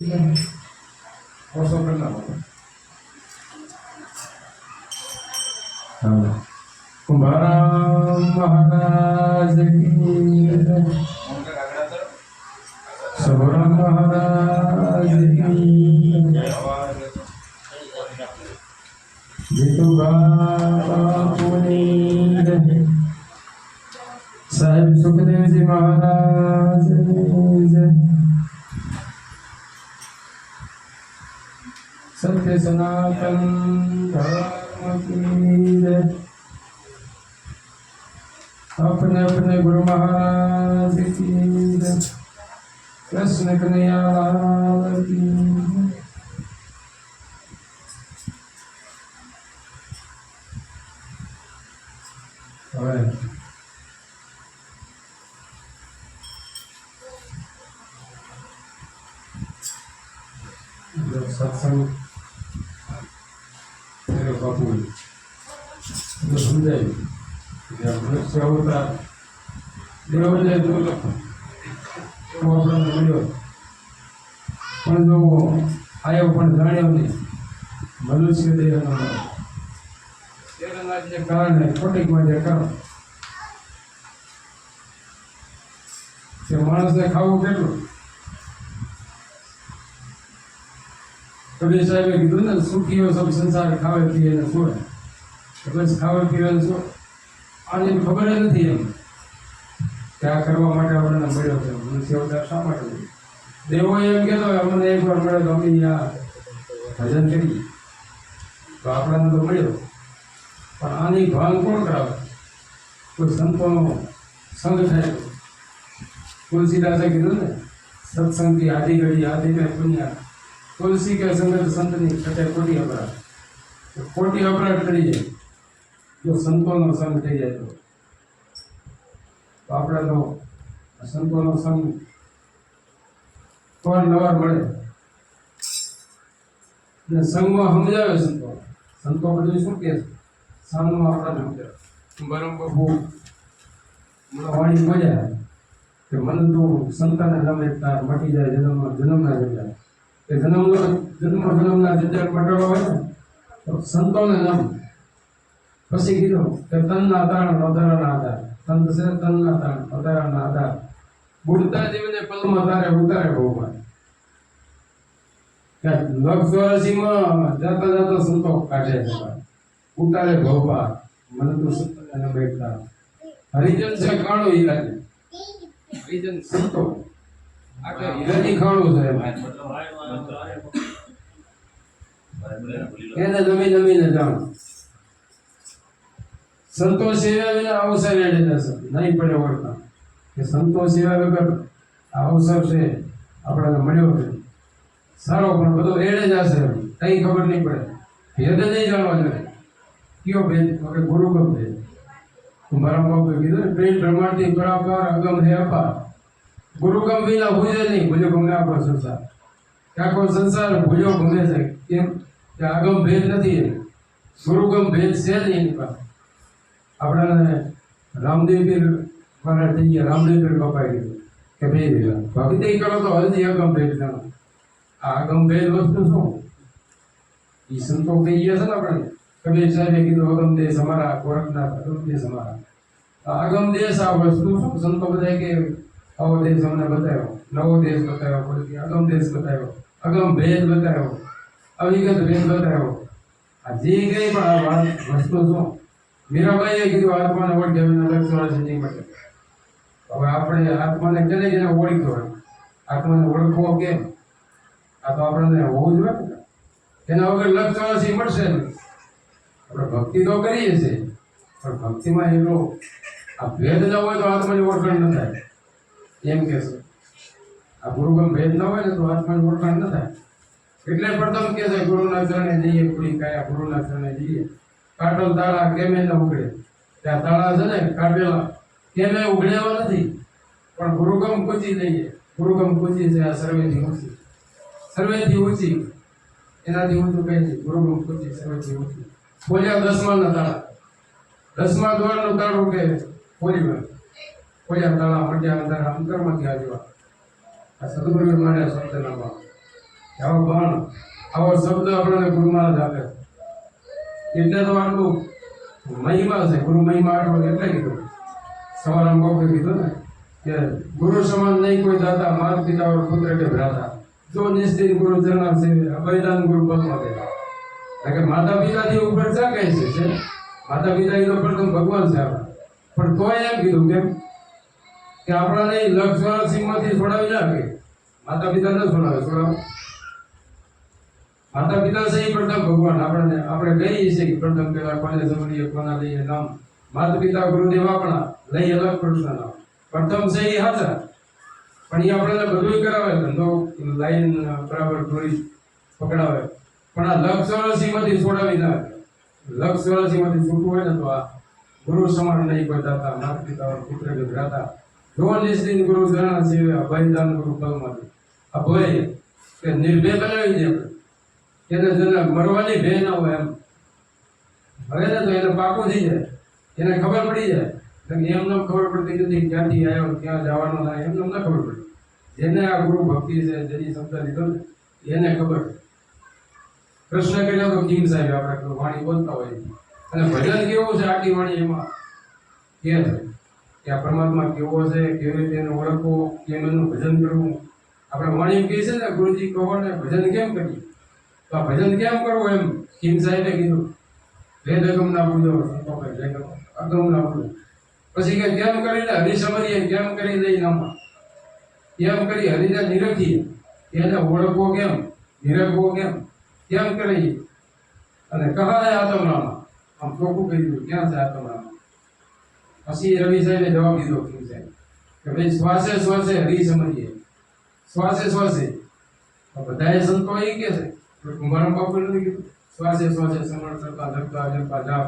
ઓછો કરી નાખો હા કુંભારામ મહારાજ કી જય. સબરામ મહારાજ કી જય. જીતુભા બાપુની જય. સાહેબ श्री सनातन अपने अपने गुरु महाराज की कृष्ण कन्हैया लाल की All right. જાય દુર્લભ એવો આપણને મળ્યો પણ જો આયો પણ જાણ્યો નહીં, મનુષ્ય દેહનો તેના જે કારણે ખોટીમાં જે કારણ કે માણસને ખાવું કેટલું? કબીર સાહેબે કીધું ને સુખીઓ સબ સંસાર ખાવે પીએ ને તો બસ ખાવે પીવે ને આની ખબર નથી એમ કે આ કરવા માટે આપણને મળ્યો છે. મનુષ્ય અવતાર શા માટે? દેવો એમ કહેતો અમને એક વાર મળ્યો તો અમે આ ભજન કરીએ. તો આપણને તો મળ્યો. પણ આની ભાન કોણ કરાવે? કોઈ સંતોનો સંગ થાય. તુલસીદાસે કીધું ને, સત્સંગથી આધી ઘડી આધી ને પુણ્યા. તુલસી કે સંગત સંતની કટે ખોટી અપરાધ. ખોટી અપરાધ કરી જાય જો સંતોનો સંગ થઈ જાય તો. આપણે તો સંતોનો સંગ પણ નવાર મળે? અને સંગમાં સમજાવે સંતો સંતો બધું શું છે? સામનું આપણને સમજાવે બરોબર હમણાં વાણી બોલ્યા કે મને તો સંતાને ગમે તાર મટી જાય જન્મ જન્મના જગ્યા કે જન્મનો જન્મ જન્મના જગ્યા મટાડવા હોય ને તો સંતોને નમ પછી કે તનના તાણ વધારાના આધાર. સંત છે તનના તાણ વધારાના આધાર. બુડતા જીવને પલમાં તારે ઉતારે ભગવાન લક્ષ જાતા જાતા સંતો કાઢે ઉતારે ભોપા મને તો સંતને બેઠતા હરિજન છે ખાણો હીરાની હરિજન સંતો. આ કે હીરાની ખાણું છે એને જમી જમીને જાણ. સંતો સેવા વિના અવસર એડે નહીં પડે ઓળખાણ કે સંતો સેવા વગર આ અવસર છે, આપણને મળ્યો છે. સારો પણ બધો એડે જ હશે કંઈ ખબર નહીં પડે. ભેદ નહીં જાણવા જોઈએ. કયો ભેદ? કે ગુરુ કમ ભેદ મારા બાપે કીધું ને પ્રેમ પ્રમાણથી બરાબર અગમ હે અપાર. ગુરુગમ વિના ભૂજે નહીં, ભૂજો ગમે આખો સંસાર. આખો સંસાર ભૂજો ગમે છે. કેમ? કે આગમ ભેદ નથી ગુરુગમ ભેદ છે જ એની પાસે. આપણાને રામદેવ પીર મારા થઈ ગયા, રામદેવ પીર કપાઈ ગયું. કે ભાઈ ભક્તિ કરો તો હજી અગમ ભેદ જાણો આ અગમ ભેદ વસ્તુ શું? એ સંતો કહી ગયા છે ને આપણે. કબીર સાહેબે કીધું, અગમ દેશ અમારા, ગોરખનાથ અગમ દેશ અમારા. આગમ દેશ આ વસ્તુ શું? સંતો બધા કે, આવો દેશ અમને બતાવ્યો, નવો દેશ બતાવ્યો પછી અગમ દેશ બતાવ્યો, અગમ ભેદ બતાવ્યો, અવિગત ભેદ બતાવ્યો. આ જે કઈ પણ આ વસ્તુ શું? મીરાબાઈએ કીધું, આત્માને ઓળખે એના લક્ષણ છે નહીં માટે. હવે આપણે આત્માને કેને કેને ઓળખતો હોય આત્માને ઓળખવો કેમ? આ તો આપણને હોવું જોઈએ ને. એના વગર લક્ષણ મળશે ને આપણે ભક્તિ તો કરીએ છીએ, પણ ભક્તિમાં એટલો આ ભેદ ન હોય તો આત્માની ઓળખાણ ન થાય. એમ કહેશે આ ગુરુગમ ભેદ ન હોય ને તો આત્માની ઓળખાણ ન થાય. એટલે પ્રથમ કહેશે ગુરુના ચરણે જઈએ, પૂરી કાયા ગુરુના ચરણે જઈએ. કાટલ તાળા કેમે ન ઉગડે ત્યાં તાળા છે ને કાઢેલા કેમે ઉગડેવા નથી. પણ ગુરુગમ કૂચી લઈએ ગુરુગમ કૂચી છે, આ સર્વેથી ઊંચી. સર્વેથી ઊંચી. એનાથી ઊંચું કહે છે ગુરુગમ કૂચી, સર્વેથી ઊંચી. બોલ્યા દસમાના તાળા દસમા દ્વારનું તાળું કે વાર ખોલ્યા તાળા મંડ્યા તાળા અંતરમાંથી આજવા આ સદગુરુ મારે શબ્દનામાં આવો બાણ આવો શબ્દ આપણને ગુરુ મહારાજ આપે. એટલે તો આટલું મહિમા છે, ગુરુ મહિમા આટલો એટલે કીધું. સવારામ બાપુએ કીધું ને, કે ગુરુ સમાન નહીં કોઈ દાતા, માત પિતા પુત્ર કે ભ્રાતા. જો નિશ્ચિત ગુરુ ચરણા છે, અભયદાન ગુરુ પદમાં દેતા કારણ કે માતા પિતાથી ઉપર ચા કહે છે માતા પિતા એ તો પ્રથમ ભગવાન છે આપણે. પણ તોય એમ કીધું કેમ? કે આપણાને લક્ષ સિંહમાંથી છોડાવી નાખે માતા પિતા ન છોડાવે છોડાવે. માતા પિતા છે પ્રથમ ભગવાન, આપણને, આપણે કહીએ છીએ કે પ્રથમ પેલા કોને સમરીએ કોના લઈએ નામ? માતા પિતા ગુરુદેવ આપણા લઈ અલગ કૃષ્ણ નામ પ્રથમ છે હાજર પણ એ આપણને બધું કરાવે ધંધો લાઈન બરાબર દોરી પકડાવે. પણ આ લક્ષ સીમાંથી છોડાવી ના. લક્ષ સીમાંથી છૂટવું હોય ને તો આ ગુરુ સમાન નહીં બતાતા માતા પિતા પુત્ર ગભરાતા ભ્રાતા. જો નિશ્ચિત ગુરુ ચરણ સેવે અભયદાન ગુરુ પદમાંથી. અભય કે નિર્ભય બનાવી દે એને જેને મરવાની ભે ના હોય એમ. હવે ને તો એને પાકું થઈ જાય. એને ખબર પડી જાય. તો કે એમને ખબર પડતી નથી ક્યાંથી આવ્યો ક્યાં જવાનો થાય, એમને ન ખબર પડે. જેને આ ગુરુ ભક્તિ છે, જેની શબ્દ લીધો એને ખબર. કૃષ્ણ કર્યો તો કિંગ સાહેબ, આપણે વાણી બોલતા હોય અને ભજન કેવું છે આટલી વાણી એમાં? કે છે કે આ પરમાત્મા કેવો છે, કેવી રીતે એને ઓળખવો, કેમ એનું ભજન કરવું? આપણે વાણી કહે છે ને, ગુરુજી કહો ને, ભજન કેમ કરીએ? તો આ ભજન કેમ કરવું એમ? કિંગ સાહેબે કીધું વેદ અગમ ના પૂજો અગમ ના પૂજો. પછી કે, કેમ કરીને હરિ સમરીએ, કેમ કરી દઈ નામાં કેમ કરી? હરિને નિરખીએ. એને ઓળખવો કેમ? નિરખવો કેમ? કેમ કરી અને કહા છે આત્મનામ આમ ચોખ્ખું કહી દીધું, ક્યાં છે આત્મનામ પછી રવિ સાહેબે જવાબ દીધો કિંગ સાહેબ, કે ભાઈ શ્વાસે શ્વાસે હરી સમજીએ શ્વાસે શ્વાસે બધાએ સંતો એ કે છે. કુંભારામ બાપુ નથી કીધું. શ્વાસે શ્વાસે સમરણ કરતા જપતા જપતા જાપ.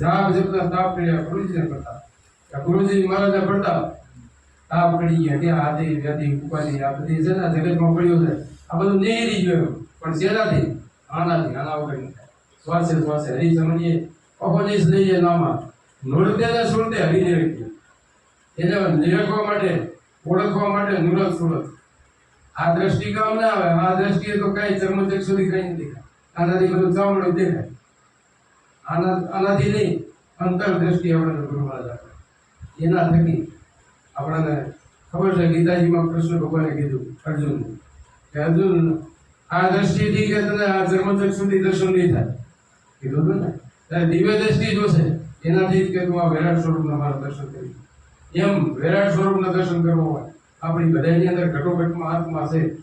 જાપ, જપતા, તાપ કર્યા ગુરુજીને કે ગુરુજી મહારાજે પડતા તાપ પડી ગયા, કે આદિ વ્યાધિ ઉપાધિ, આ બધી છે ને જગતમાં પડ્યું છે. આ બધું નહીં ગયો પણ શેનાથી આનાથી, આના વગર નહીં. શ્વાસે શ્વાસે હરી સમજીએ અહોજીસ લઈએ નામાં. નૃત્ય ને સુરતે હરીને રહીએ એને નિરખવા માટે, ઓળખવા માટે નુરત સુરત. આ દ્રષ્ટિ કામ ના આવે, આ દ્રષ્ટિએ તો કઈ ચર્મચક સુધી કઈ નથી દેખાય. આનાથી બધું ચામડું દેખાય. આના, આનાથી નહીં, અંતર દ્રષ્ટિ આપણને ગુરુ મહારાજ આપે. એના થકી આપણને ખબર છે, ગીતાજીમાં કૃષ્ણ ભગવાને કીધું, અર્જુન, કે અર્જુન, આ દ્રષ્ટિથી કે તને આ ચર્મચક સુધી દર્શન નહીં થાય? કીધું હતું ને. ત્યારે દિવ્ય દ્રષ્ટિ જોશે, એનાથી જ કે તું આ વિરાટ સ્વરૂપના મારા દર્શન કરી. એમ વિરાટ સ્વરૂપના દર્શન કરવો હોય. આપણી બધાની અંદર ઘટોઘટમાં આત્મા છે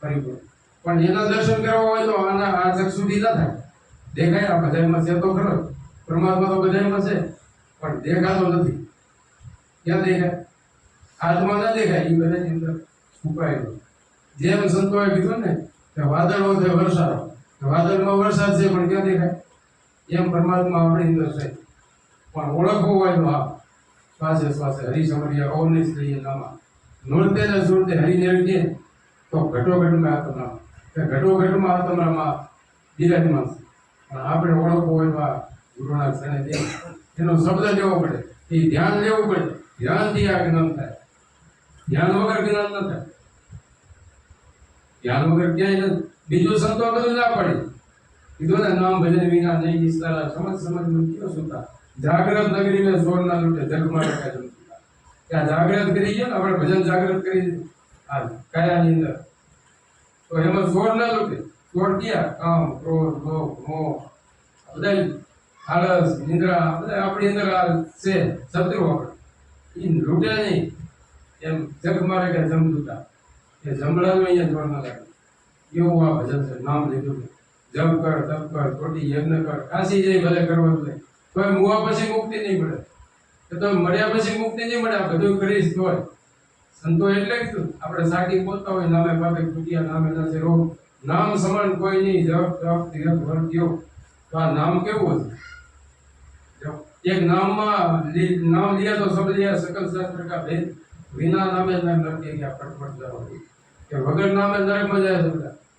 પરિપૂર્ણ. પણ એના દર્શન કરવા હોય તો આના આ ચક્ષુથી ના થાય. દેખાય આ બધામાં છે તો ખરો. પરમાત્મા તો બધામાં છે. પણ દેખાતો નથી. ક્યાં દેખાય? આત્મા ના દેખાય. એ બધાની અંદર છુપાયેલો. જેમ સંતોએ કીધું ને કે વાદળો છે વરસાદ. વાદળમાં વરસાદ છે, પણ ક્યાં દેખાય? એમ પરમાત્મા આપણી અંદર છે. પણ ઓળખવું હોય તો આ શ્વાસે શ્વાસે હરિસમરિયા સમરિયા. શ્રી નામા. નૃત્ય ને સુરતે હરી રહીએ તો ઘટો ઘટમાં આવતો કે ઘટો ઘટમાં આત્મામાં બિરાજમાન છે. પણ આપણે ઓળખો હોય ગુરુના ક્ષણે જઈએ. એનો શબ્દ લેવો પડે. એ ધ્યાન લેવું પડે. ધ્યાનથી આ જ્ઞાન થાય. ધ્યાન વગર જ્ઞાન ન થાય. ધ્યાન વગર ક્યાંય નથી બીજું સંતો બધું ના પડે. કીધું ને, નામ ભજન વિના નહીં નિસ્તારા. સમજ સમજ મન ક્યો સુતા? જાગ્રત નગરી મેં સોર ના લૂટે જગમાં રખાય ત્યાં જાગ્રત કરી ને આપણે ભજન જાગ્રત કરી આ કયાની અંદર. તો એમાં સોર ના લૂટે. સોર ક્યાં? કામ, ક્રોધ, લોભ, મોહ. બધા આળસ, નિંદ્રા બધા આપણી અંદર આ છે. શત્રુ આપણે. એ લૂટે નહીં. એમ જગ મારે કે જમદૂતા એ જમણાનું અહીંયા જોડ ના લાગે. એવું આ ભજન છે. નામ લીધું જપ કર, તપ કર, ખોટી યજ્ઞ કર. કાશી જઈ ભલે કરવાનું નહીં. કોઈ મુવા પછી મુક્તિ નહીં મળે. તો તમે મળ્યા પછી મુક્તિ નહીં મળે બધું કરીશ તો સંતો એટલે જ આપણે સાકી પોતા હોય, નામે પાપે ખૂટ્યા, નામે નાચે રોગ. નામ સમાન કોઈ નહીં, જપ જપ તિરક વર્ત્યો તો આ નામ કેવું હતું? એક નામમાં નામ લીયા તો સબ લીયા, સકલ શાસ્ત્ર કા ભેદ. વિના નામે નર નરકે ગયા, ફટફટ જવા કે વગર નામે નરકમાં જાય છે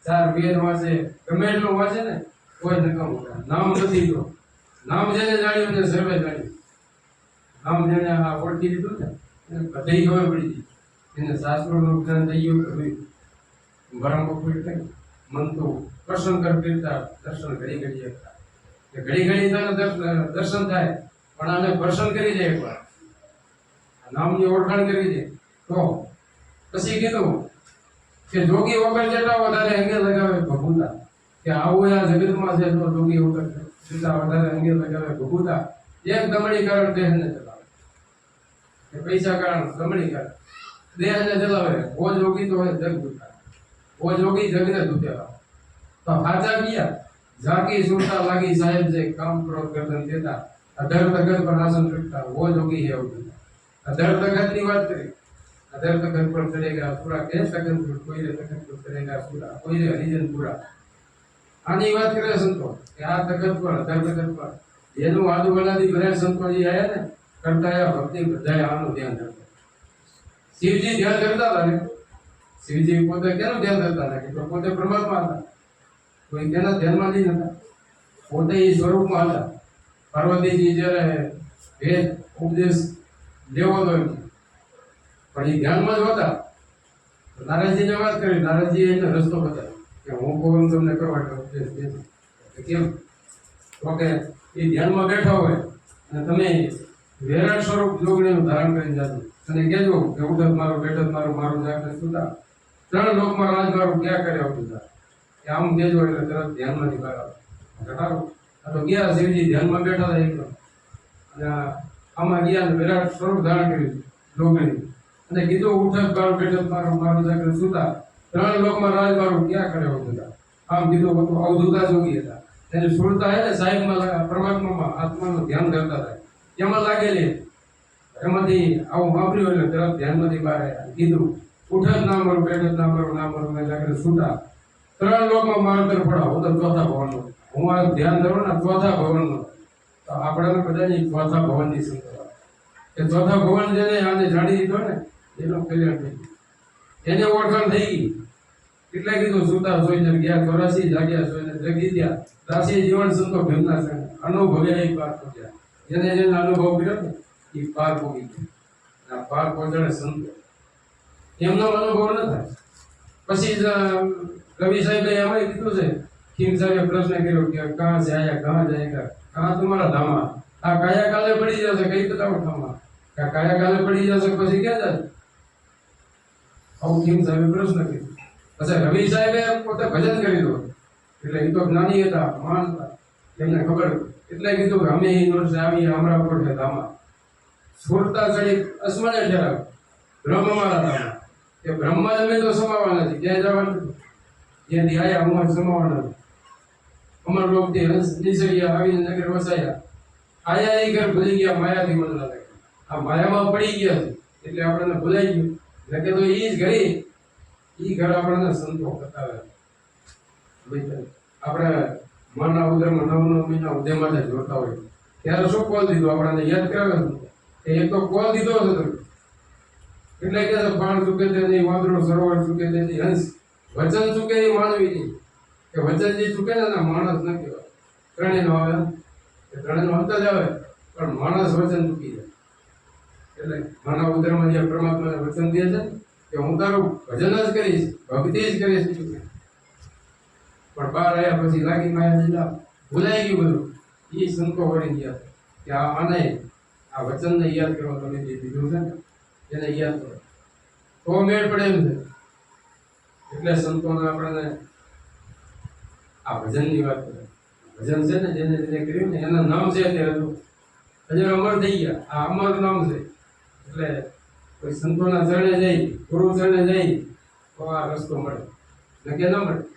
ચાર વેદ વાંચે, ગમે એટલું વાંચે ને, કોઈ નકામ નામ નથી તો નામ જેને જાણ્યું ને સર્વે જાણ્યું. નામ જેને ઓળખી લીધું ને, એને બધી ખબર પડી ગઈ એને સાસરોનું નુકસાન થઈ ગયું કે ભાઈ ગરમ કોઈ થઈ મન તો પ્રસન્ન કરતા દર્શન ઘડી ઘડી હતા. ઘડી ઘડી તને દર્શન દર્શન થાય, પણ આને પ્રસન્ન કરી દે પણ નામની ઓળખાણ કરી દે તો પછી કીધું કે જોગી વગર જેટલા વધારે અંગે લગાવે ભગુતા કે આવું આ જગતમાં છે તો જોગી વગર જેટલા વધારે અંગે લગાવે ભગુતા એક દમડી કારણ દેહને પૈસા કારણ રમણી કારણ દેહને ચલાવે હો જોગી તો જગ દુખા. હો જોગી જગને દુખેલા તો હાચા ગયા ઝાકી સુરતા લાગી સાહેબ જે કામ ક્રોધ કરતન દેતા. અધર તગત પર આસન રખતા હો જોગી હે એવું અધર તગતની વાત કરી. અધર તગત પર ચડેગા પૂરા કે તગત પર કોઈ રે તગત પર ચડેગા પૂરા કોઈ રે હરિજન પૂરા આની વાત કરે સંતો, કે આ તગત પર અધર તગત પર. એનું આદુવાલાથી બધા સંતોજી આયા ને કરતા ભક્તિ બધાએ આનું ધ્યાન રાખતા શિવજી ધ્યાન કરતા હતા શિવજી પોતે કેનું ધ્યાન કરતા હતા? કે પોતે પરમાત્મા હતા. કોઈ કેના ધ્યાનમાં નહીં હતા. પોતે એ સ્વરૂપમાં હતા. પાર્વતીજી જ્યારે ભેદ ઉપદેશ લેવો તો એમ. પણ એ ધ્યાનમાં જ હતા. નારાજીને વાત કરી. નારાયણજીએ એને રસ્તો બતાવ્યો. કે હું કહું તમને કરવા ઉપદેશ દેજો. કેમ? તો કે એ ધ્યાનમાં બેઠા હોય અને તમે વિરાટ સ્વરૂપ જોગણીનું ધારણ કરી જાતું. અને કહેજો કે ઉડત મારો બેઠત મારો, મારું જાગૃત સુતા ત્રણ લોકમાં રાજ મારું ક્યાં કર્યા આવતું તા કે આમ કહેજો એટલે તરત ધ્યાનમાં આવે ઘટાડો. આ તો ગયા શિવજી ધ્યાનમાં બેઠા હતા એકદમ. અને આમાં ગયા વિરાટ સ્વરૂપ ધારણ કર્યું જોગણી. અને કીધું ઉઠક મારું બેઠક મારું મારું જાગૃત સુતા ત્રણ લોકમાં રાજ મારું ક્યાં કર્યા આવતું તા આમ કીધું અવધૂતા જોગી હતા. એને સુરતા હે ને સાહેબમાં, પરમાત્મામાં આત્માનું ધ્યાન કરતા હતા. એમાં લાગેલી. એમાંથી આવું વાપર્યું એટલે તરત ધ્યાનમાંથી બહાર કીધું કીધું જ ના મારું જ ના મારું ના મારું. જાગૃત સુતા ત્રણ લોકમાં મારા તરફ પડાવો હું તો ચોથા ભવનનો. હું આ ધ્યાન ધરો ને, ચોથા ભવનનો. તો આપણે બધાની ચોથા ભવનની સંકળા કે ચોથા ભવન જેને આને જાણી દીધો ને, એનો કલ્યાણ થઈ એને ઓળખાણ થઈ ગઈ. એટલે કીધું સુતા સોઈને ગયા, ચોરાસી જાગ્યા સોઈને જગી ગયા. રાશિ જીવન સંતો ભીમના છે. અનુભવ્યા એક વાત પહોંચ્યા જેને જેને અનુભવ કર્યો એ પાર પહોંચી ગયો. પાર પહોંચાડે સંતો. એમનો અનુભવ ન થાય. પછી કવિ સાહેબે એમાં કીધું છે ખીમ સાહેબે પ્રશ્ન કર્યો કે કાં આયા કહાં જાયેગા કહાં તમારા ધામા? આ કાયા કાલે પડી જશે, કઈ બતાવો ધામા? આ કાયા કાલે પડી જશે, પછી ક્યાં જાય આવું ખીમ સાહેબે પ્રશ્ન કર્યો. પછી રવિ સાહેબે પોતે ભજન કરી દો એટલે એ તો જ્ઞાની હતા, મહાન હતા. એમને ખબર? એટલે કીધું કે અમે એ સ્વામી અમારા ઉપર ધામા છોડતા ચડી અસમાને ઠેરાવ બ્રહ્મમાળા ધામા કે બ્રહ્મા તો સમાવા નથી, ક્યાંય જવાનું. જ્યાંથી આયા અમારે સમાવાના નથી. અમાર લોક તે હંસ નીસળ્યા આવીને નગર વસાયા. આયા એ ઘર ભૂલી ગયા, માયાથી મન લાગે આ માયામાં પડી ગયા એટલે આપણને ભૂલાઈ ગયું. નકે તો એ જ ઘરે એ ઘર આપણને સંતો બતાવે. આપણે નવ નવ મહિના ઉદય જ જોતા હોય. ત્યારે શું કોલ દીધો? આપણને યાદ કરાવે છે કે એક તો કોલ દીધો હતો એટલે કે પાણ ચૂકે તે નહીં વાંદરો સરોવર ચૂકે તે નહીં. હંસ. વચન ચૂકે એ માનવી નહીં. કે વચન જે ચૂકે ને માણસ ન કહેવાય. ત્રણેયનો આવે એ ત્રણેયનો અંત જ આવે. પણ માણસ વચન ચૂકી જાય. એટલે માનવ ઉદરમાં જે પરમાત્માને વચન દે છે, કે હું તારું ભજન જ કરીશ, ભક્તિ જ કરીશ. કંઈ. પણ બહાર આવ્યા પછી લાગી માયા લીલા. ભૂલાઈ ગયું બધું. એ સંતો વળી ગયા. કે આ આને, આ વચનને યાદ કરવા તમે જે દીધું છે ને, એને યાદ કરો. તો મેળ પડે એમ છે. એટલે સંતોને આપણને આ ભજનની વાત કરે. ભજન છે ને જેને જેને કર્યું ને એના નામ છે તે. હતું હજુ અમર થઈ ગયા. આ અમર નામ છે. એટલે કોઈ સંતોના ચરણે જઈ, ગુરુ ચરણે જઈ, તો આ રસ્તો મળે. નકે ન મળે.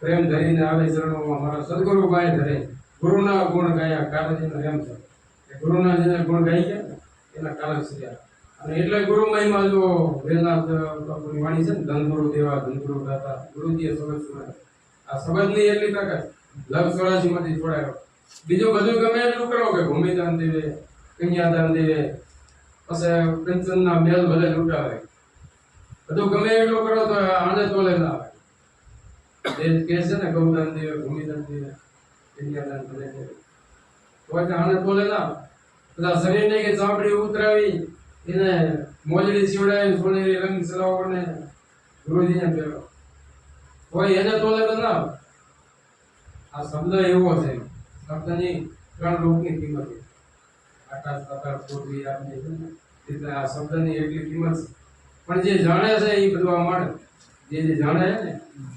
પ્રેમ ધરીને આવે ચરણોમાં મારા સદગુરુ ગાય ધરે. ગુરુના ગુણ ગાયા, કારજીનો એમ છે. એ ગુરુના જેને ગુણ ગાઈ ગયા એના કારણ શ્રીયા અને એટલે ગુરુ મહિમા જો બાપુની વાણી છે ને, ધનગુરુ દેવા, ધનગુરુ દાતા, ગુરુજીએ સુણાવ્યો આ સબજની એટલી તાકાત, લવ સોરાશીમાંથી છોડાયો. બીજું બધું ગમે એટલું કરો કે ભૂમિદાન દેવે, કન્યાદાન દેવે, પછી કંચનના મેલ ભલે લૂંટાવે. બધું ગમે એટલું કરો તો આને બોલે ના આવે. એ કે છે ને ના. ના. શબ્દ એવો છે. શબ્દની ત્રણ લોકની કિંમત છે. આકાશ છે ને, એટલે આ શબ્દની એટલી કિંમત પણ જે જાણે છે એ બધું આ મળે જે જે જાણે ને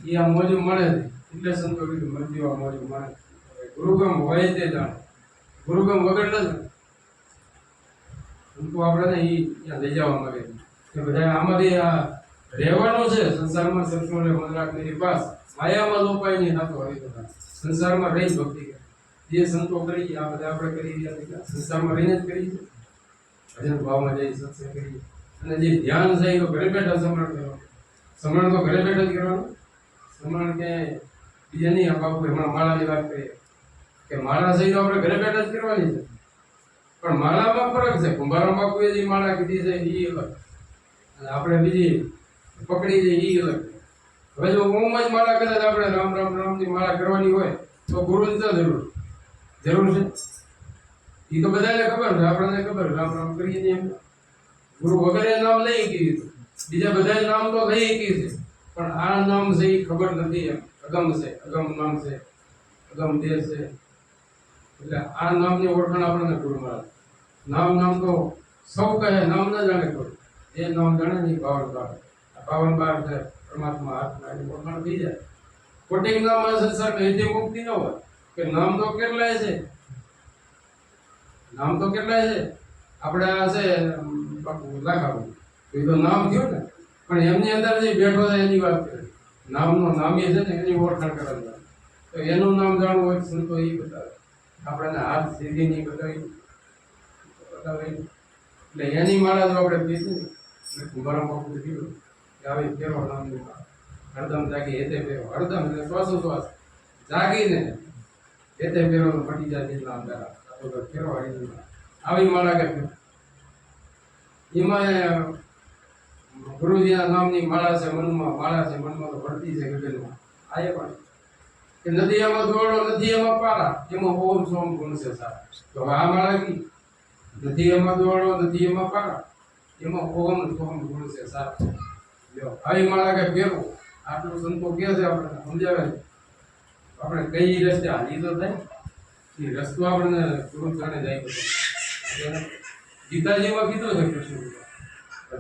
એ આ મોજું મળે એટલે સંતો કીધું મરજી આ મોજું મળે ગુરુગમ હોય તે જાણે. ગુરુગમ વગર ન સંતો ને એ ત્યાં લઈ જવા માંગે કે બધા આમાંથી આ રહેવાનું છે, સંસારમાં સંતોને મંદરાકની પાસ, માયામાં લોપાય નહીં, થતો હોય તો સંસારમાં રહી ભક્તિ જે સંતો કરી આ બધા આપણે કરી રહ્યા સંસારમાં રહીને જ કરી છે. ભજન ભાવમાં જઈ સત્સંગ કરી અને જે ધ્યાન છે, એ ઘરે બેઠા સમરણ કરવાનું. સમરણ તો ઘરે બેઠો જ કરવાનું. સમરણ કે બીજા નહીં બાપુ હમણાં માળાની વાત કરીએ. કે માળા સહી તો આપણે ઘરે બેઠા જ કરવાની છે. પણ માળામાં ફરક છે. કુંભારામ બાપુએ જે માળા કીધી છે એ અલગ. અને આપણે બીજી પકડી જઈએ એ અલગ. હવે જો ઓમમાં જ માળા કદાચ આપણે રામ રામ રામની માળા કરવાની હોય, તો ગુરુની તો જરૂર. જરૂર છે. એ તો બધાને ખબર છે. આપણને ખબર રામ રામ કરીએ એમ. ગુરુ વગેરે નામ લઈ ગયું બીજા બધા નામ તો લઈ ગયું છે. પણ આ નામ છે એ ખબર નથી એમ. અગમ છે, અગમ નામ છે, અગમ દેહ છે. એટલે આ નામની ઓળખાણ આપણને ગુરુ મળે નામ નામ તો સૌ કહે, નામ ન જાણે કોઈ એ નામ જાણે નહીં પાવન બાર. આ પાવન બાર છે, પરમાત્મા આત્મા એની ઓળખાણ થઈ જાય. કોટિંગ નામ સંસારમાં હેતે મુક્તિ ન હોય, કે નામ તો કેટલાય છે? નામ તો કેટલાય છે? આપણે આ છે લાખાવું એ તો નામ થયું ને. પણ એમની અંદર જે બેઠો છે એની વાત કરે. નામનો નામી છે ને એની ઓળખાણ કરવાની તો એનું નામ જાણવું હોય સંતો એ બતાવે. આપણને હાથ સીધી નહીં બતાવી. બતાવે. એટલે એની માળા જો આપણે પીશું ને કુંભારા બાપુ કીધું કે આવી ફેરો નામની હરદમ જાગી, હેતે ફેરો. હરદમ એટલે શ્વાસો શ્વાસ જાગીને હેતે ફેરો મટી જાય તેટલા અંધારા ફેરો આવી આવી માળા કે. એમાં ગુરુજીના નામની માળા છે, મનમાં માળા છે, મનમાં તો ભરતી છે ગગનમાં આ એ પણ. કે નદી દોડો નથી એમાં પારા, એમાં ઓમ સોમ ગુણ છે સાહેબ. તો આ માળા કી? એમાં દોડો નથી એમાં પારા, એમાં ઓમ સોમ ગુણ છે સાહેબ. લ્યો આવી માળા કે ફેરવો? આટલું સંતો કે છે આપણે સમજાવે આપણે કઈ રસ્તે? હાલી તો થાય એ રસ્તો આપણને ગુરુ જાણે જાય. ગીતાજીમાં કીધું છે કૃષ્ણ.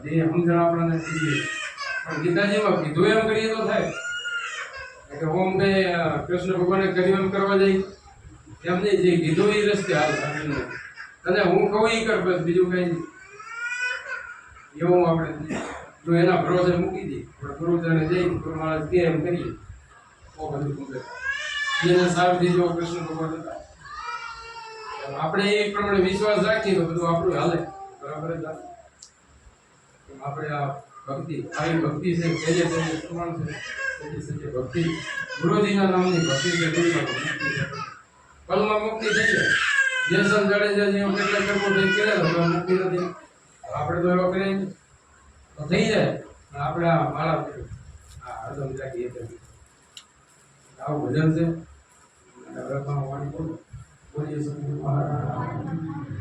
જે સમજણ આપણને કીધી. પણ ગીતાજીમાં કીધું એમ કરીએ તો થાય. એટલે ઓમ કે કૃષ્ણ ભગવાને કર્યું એમ કરવા જઈ એમ નહીં, જે કીધું એ રસ્તે હાલ. અને હું કહું એ કર બસ, બીજું કઈ નહીં. એવું આપણે જો એના ભરોસે મૂકી દઈએ પણ ગુરુજાને જઈ ગુરુ મહારાજ કે એમ કરીએ. તો બધું complete. જેને સારથી જો કૃષ્ણ ભગવાન હતા. આપણે એ પ્રમાણે વિશ્વાસ રાખીએ તો બધું આપણું હાલે. બરાબર જ આપણે આ ભક્તિ આવી ભક્તિ છે પહેલે પહેલે પ્રમાણ છે સહેજે સહેજે ભક્તિ. ગુરુજીના નામની ભક્તિ છે પલમાં મુક્તિ થઈ જાય જેસલ જાડેજા જેવો કેટલા કરવો થઈ કર્યા તો મુક્તિ નથી. આપણે તો એવો કરીએ તો થઈ જાય. પણ આપણે આ માળા. આ હરદમ જાગી એ કરી. આવું ભજન છે. પણ વાણી બોલો. બોલીએ મહારાજ